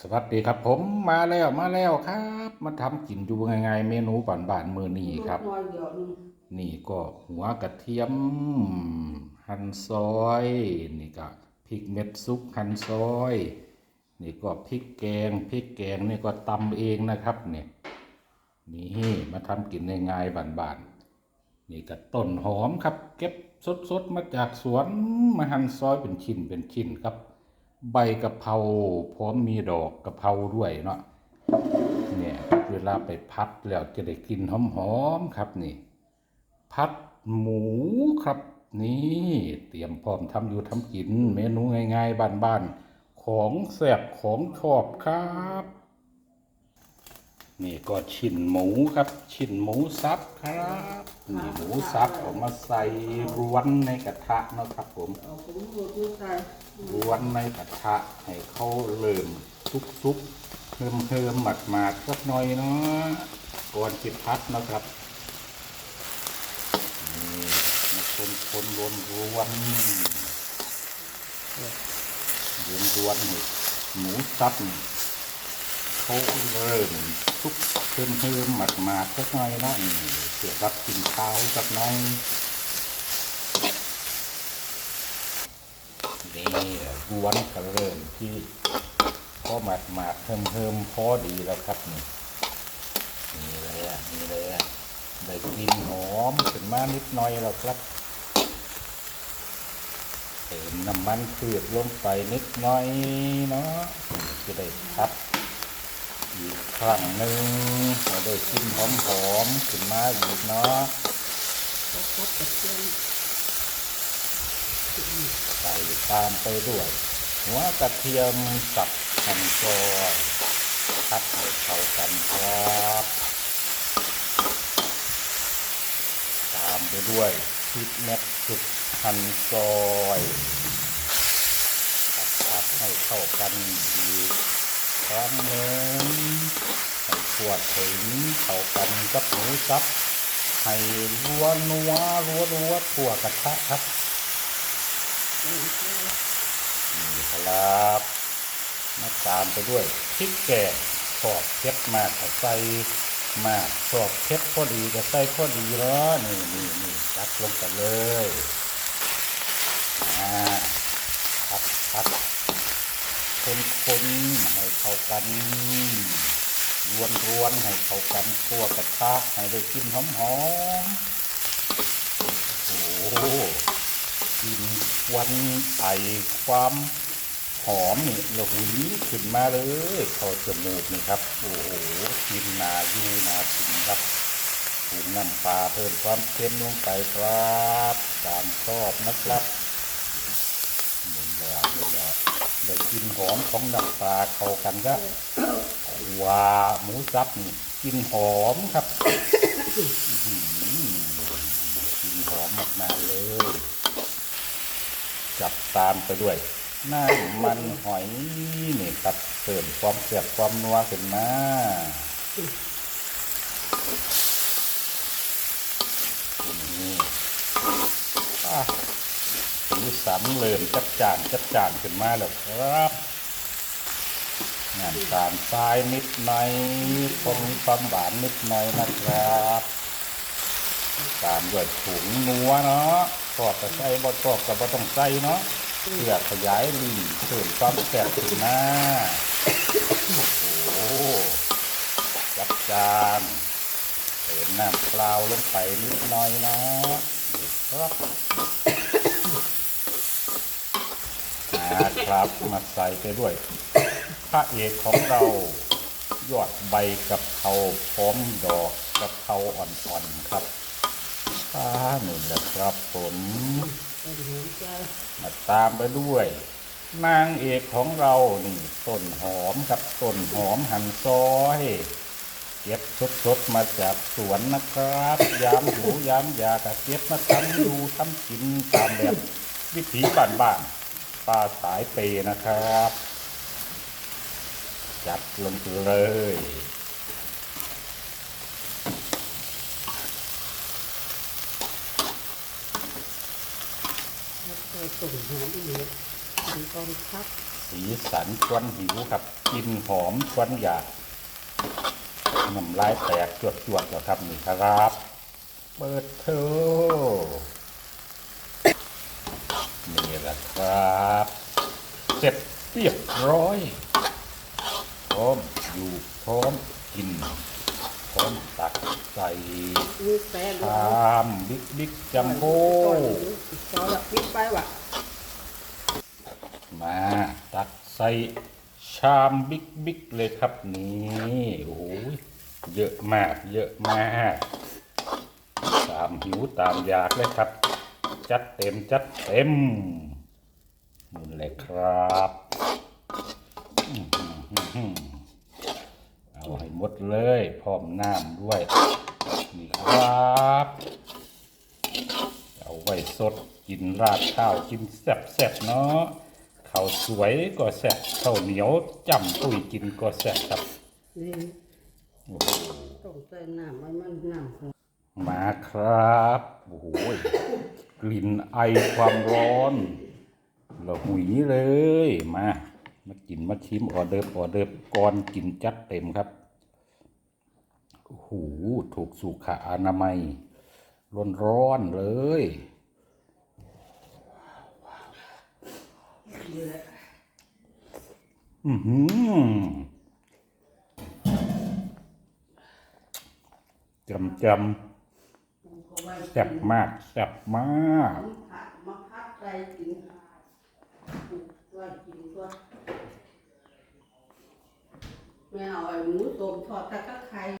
สวัสดีครับ ผมมาแล้วมาแล้วครับ มาทำกินอยู่ไงๆเมนูบ้านๆมือนี้ครับน้อยเดียวนึงนี่ก็หัวกระเทียม หั่นซอย นี่ก็พริกเม็ดซุปหั่นซอย นี่ก็พริกแกงพริกแกงนี่ก็ตำเองนะครับเนี่ยนี่มาทำกินง่ายๆบ้านๆนี่ก็ต้นหอมครับ เก็บสดๆมาจากสวนมาหั่นซอยเป็นชิ้นเป็นชิ้นครับ ใบกะเพราพร้อมมีดอกกะเพราด้วยเนาะเนี่ยเวลาไปพัดแล้วจะได้กลินหอมๆครับนี่ พัดหมูครับ นี่เตรียมพร้อมทำอยู่ทำกิน เมนูง่ายๆบ้านๆของแสบของชอบครับ นี่ก็ชิ้นหมูครับ ชิ้นหมูสับครับนี่หมูสับเอามาใส่รวนในกระทะนะครับ ผมรวนในกระทะให้เขาเริ่มซุกๆเพิ่มเพิ่มหมัดหมาดสักหน่อยเนาะก่อนจิพัดนะครับนี่มาคนคนรวนรวนรวนรวนหมูสับนี่ เขาเริ่มซุกเพิ่มเพิ่มหมัดหมาสักหน่อยเนาะนี่เพื่อรับกินข้าวสักหน่อยนี่กวนก็เริ่มที่พอหมาดหมาเพิ่มเพิ่มพอดีแล้วครับนี่นี่เลยอะนี่เลยอะได้กลิ่นหอมขึ้นมานิดหน่อยแล้วครับเติมน้ำมันพืชลงไปนิดหน่อยเนาะจะได้พัด อีกครั้งหนึ่งจะได้กลิ่นหอมหอมๆขึ้นมาอีกเนาะใส่ตามไปด้วย หัวกระเทียมสับหั่นซอยพัดให้เข้ากันครับตามไปด้วยพริกเม็ดสุกหั่นซอยผัดผัดให้เข้ากันอีก ครั้งหนึ่งให้ทั่วถึงเข้ากันกับหมูสับให้รัวนัวรัวรัวทั่วกระทะครับนี่ครับมาตามไปด้วยพริกแกงชอบเผ็ดมากใส่มากชอบเผ็ดพอดีก็ใส่พอดีเนาะนี่นี่นี่จัดลงไปเลยอ่า คนคนให้เข้ากันรวนรวนให้เข้ากันทั่วกระทะให้ได้กลินหอมหอมโอ้โหกินควันไอความหอมนี่ระหุยขึ้นมาเลยเข้าจมูกนี่ครับ โอ้โหกินนาอยู่นาถึงครับถุงน้ำปลาเพิ่มความเค็มลงไปครับตามชอบนะครับนี่แหละนี่แหละ ได้กลินหอมของน้ำปลาเข้ากันก็ว่าหมูสับนี่กลินหอมครับอื้อหือกลินหอมมากๆเลยจับตามไปด้วยน้ำมันหอยนี่ครับเพิ่มความเสียบความนัวขึ้นมานี่อะ สีสันเริ่มจัดจานจัดจานขึ้นมาแล้วครับงานตาลทรายนิดหน่อยคงมีความหวานนิดหน่อยนะครับ ตามด้วยถุงนัวเนาะชอบก็ใส่บ่ชอบก็บ่ต้องใส่เนาะเพื่อขยายลิ้นเพิ่มความแซ่บขึ้นมาโอ้โหจัดจานเติมน้ำเปล่าลงไปนิดหน่อยนะครับอ่า ครับมาใส่ไปด้วย พระเอกของเรา ยอดใบกะเพราพร้อมดอกกะเพราอ่อนๆครับอ่านี่แหละครับผมมาตามไปด้วย นางเอกของเรานี่ต้นหอมกับต้นหอมหั่นซอยเก็บสดๆมาจากสวนนะครับยามหูยามยากะเก็บมาทำอยู่ทำกินตามแบบวิถีบ้านๆ ป้าสายเปย์นะครับ จัดลงไปเลยแล้วก็ตุ่มหอมอีกมีตอนพักสีสันชวนหิวครับกลินหอมชวนอยากน้ำลายแตกจวดจวดๆแล้วครับนี่ครับ เปิดเถอะ นี่แหละครับ เสร็จเรียบร้อย พร้อมอยู่พร้อมกิน พร้อมตักใส่มีแป้งชามบิ๊กบิ๊กจัมโบ้ซอสพริกไปว่ะมาตักใส่ชามบิ๊กบิ๊กเลยครับนี่โอ้ยเยอะมาก เยอะมาก ตามหิวตามอยากเลยครับ จัดเต็มจัดเต็มนี่เลยครับอื้อหือหือหือเอาให้หมดเลย พร้อมน้ำด้วย นี่ครับ เอาไว้สดกินราดข้าวกินแซ่บๆเนาะข้าวสวยก็แซ่บข้าวเหนียวจำตุ้ยกินก็แซ่บครับนี่โอ้โหต้องใส่น้ำมันมันน้ำหอมมาครับ โอ้โห กลิ่นไอความร้อนระหุยเลยมามากินมาชิมออเดิร์ฟออเดิร์ฟก่อนกินจัดเต็มครับโอ้โหถูกสุขอนามัย ร้อนๆเลยนี่แหละอือหือจำจำ แซ่บมากแซ่บมากผมผัดมาพัดใส่กินไว้กินตัวแม่เอาไอ้หมูต้มทอดตะกะไคร้